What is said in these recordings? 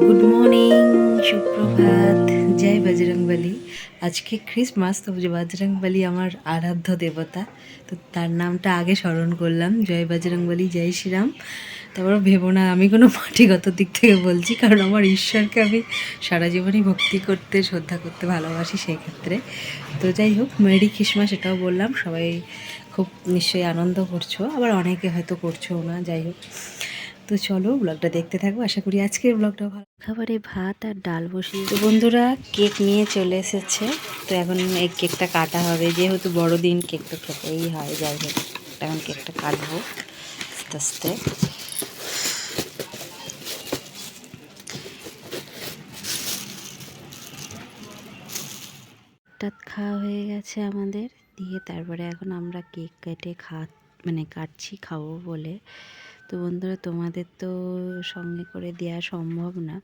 Good morning সুপ্রভাত। জয় বজরংবলী। আজকে Christmas তো বজরংবলী আমার আরাধ্য দেবতা, তো তার নামটা আগে স্মরণ করলাম। জয় বজরংবলী, জয় শ্রীরাম। তারপর ভেবো না, আমি কোনো মাটিগত দিক থেকে বলছি, কারণ আমার ঈশ্বরকে আমি সারা জীবনই ভক্তি করতে, শ্রদ্ধা করতে ভালোবাসি সেই ক্ষেত্রে। তো যাই হোক, মেরি ক্রিসমাস এটাও বললাম, সবাই খুব নিশ্চয়ই আনন্দ করছ, আবার অনেকে হয়তো করছ না, যাই হোক। তো চলো ব্লগটা দেখতে থাকব আশা করি আজকের ব্লগটা ভালো খাবারে ভাত আর ডাল বসিয়ে তো বন্ধুরা কেক নিয়ে চলে এসেছে তো এখন এই কেকটা কাটা হবে। যেহেতু বড়দিন কেক তো খেতেই হয় যাই হোক এখন কেকটা কাটবো আস্তে আস্তে। হঠাৎ খাওয়া হয়ে গেছে আমাদের দিয়ে তারপরে এখন আমরা কেক কেটে খা মানে কাটছি খাব বলে। তো বন্ধুরা, তোমাদের তো সঙ্গে করে দেওয়া সম্ভব না।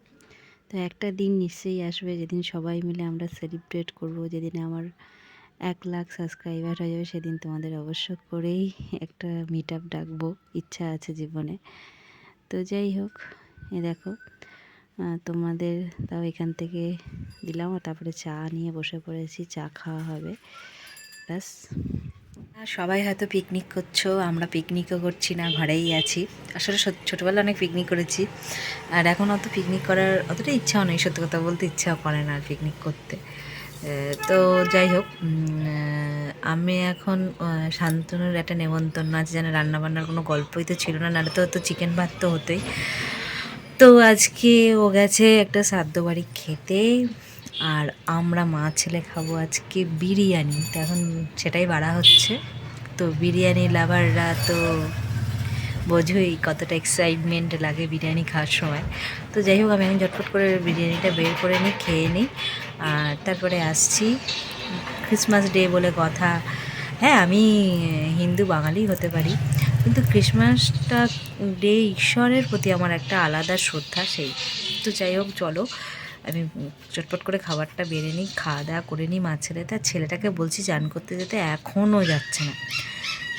তো একটা দিন নিশ্চয়ই আসবে যেদিন সবাই মিলে আমরা সেলিব্রেট করব। যেদিন আমার এক লাখ সাবস্ক্রাইবার হয়ে যাবে, সেদিন তোমাদের অবশ্য করেই একটা মিট আপ ডাকবো। ইচ্ছা আছে জীবনে। তো যাই হোক, এ দেখো তোমাদের তাও এখান থেকে দিলাম। আর তারপরে চা নিয়ে বসে পড়েছি, চা খাওয়া হবে। ব্যাস। সবাই হয়তো পিকনিক করছ, আমরা পিকনিকও করছি না, ঘরেই আছি। আসলে ছোটবেলায় অনেক পিকনিক করেছি, আর এখন অত পিকনিক করার অতটা ইচ্ছাও নেই, সত্যি কথা বলতে ইচ্ছাও করে না পিকনিক করতে। তো যাই হোক আমি এখন শান্তনুর একটা নেমন্তন্ন আছে, যেন রান্নাবান্নার কোনো গল্পই তো ছিল না, নাহলে তো তো চিকেন ভাত তো হতোই। তো আজকে ও গেছে একটা শ্রাদ্ধ বাড়ি খেতে। আর আমরা মা ছেলে খাব আজকে বিরিয়ানি। তো এখন সেটাই বাড়া হচ্ছে। তো বিরিয়ানি লাভাররা তো বোঝোই কতটা এক্সাইটমেন্ট লাগে বিরিয়ানি খাওয়ার সময়। তো যাই হোক, আমি এখন ঝটফট করে বিরিয়ানিটা বের করে নিই, খেয়ে নিই। আর তারপরে আসছি ক্রিসমাস ডে বলে কথা। হ্যাঁ আমি হিন্দু বাঙালি হতে পারি। কিন্তু ক্রিসমাসটা ডে ঈশ্বরের প্রতি আমার একটা আলাদা শ্রদ্ধা সেই। তো যাই হোক, চলো। আমি চটপট করে খাবারটা বেড়ে নিই খাওয়া দাওয়া করে নিই মা ছেলে তার ছেলেটাকে বলছি চান করতে যেতে এখনও যাচ্ছে না।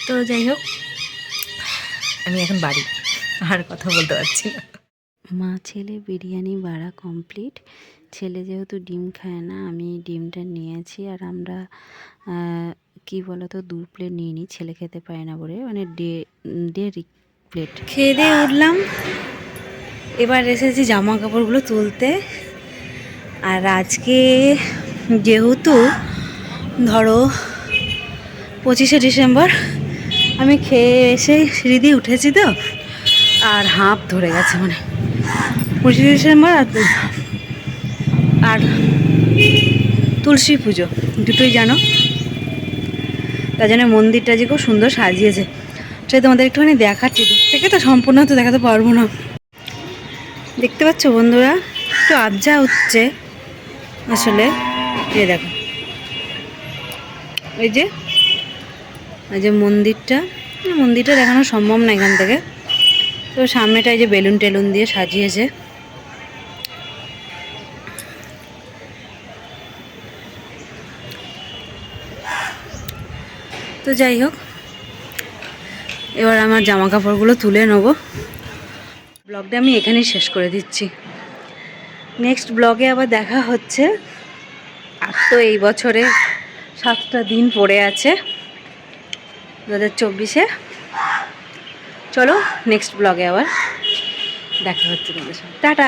তো যাই হোক আমি এখন বাড়ি আর কথা বলতে পারছি না। মা ছেলে বিরিয়ানি বাড়া কমপ্লিট ছেলে যেহেতু ডিম খায় না আমি ডিমটা নিয়েছি আর আমরা কি বলতো দু প্লেট নিয়ে নিই। ছেলে খেতে পারে না বলে মানে ডে দেড় প্লেট খেয়ে দিয়ে উঠলাম। এবার এসেছি জামা কাপড়গুলো তুলতে। আর আজকে যেহেতু, ধরো, পঁচিশে ডিসেম্বর, আমি খেয়ে এসে সিঁড়ি উঠেছি তো, আর হাঁপ ধরে গেছে মানে। পঁচিশে ডিসেম্বর আর আর তুলসী পুজো, দুটোই জানো। তার জন্য মন্দিরটা যে খুব সুন্দর সাজিয়েছে। সেটা তোমাদের একটুখানি দেখাচ্ছি, দূর থেকে তো সম্পূর্ণ তো দেখাতে পারব না। দেখতে পাচ্ছ বন্ধুরা, একটু আবজা হচ্ছে। আসলে, এই দেখো। এই যে এই যে মন্দিরটা মন্দিরটা দেখানো সম্ভব না এখান থেকে। তো সামনেটা এই যে বেলুন টেলুন দিয়ে সাজিয়েছে। তো যাই হোক, এবার আমার জামা কাপড়গুলো তুলে নেব। ব্লগটা আমি এখানেই শেষ করে দিচ্ছি। নেক্সট ব্লগে আবার দেখা হচ্ছে। আর তো এই বছরে সাতটা দিন পড়ে আছে দু হাজার চব্বিশে। চলো নেক্সট ব্লগে আবার দেখা হচ্ছে তোমাদের সাথে। টাটা!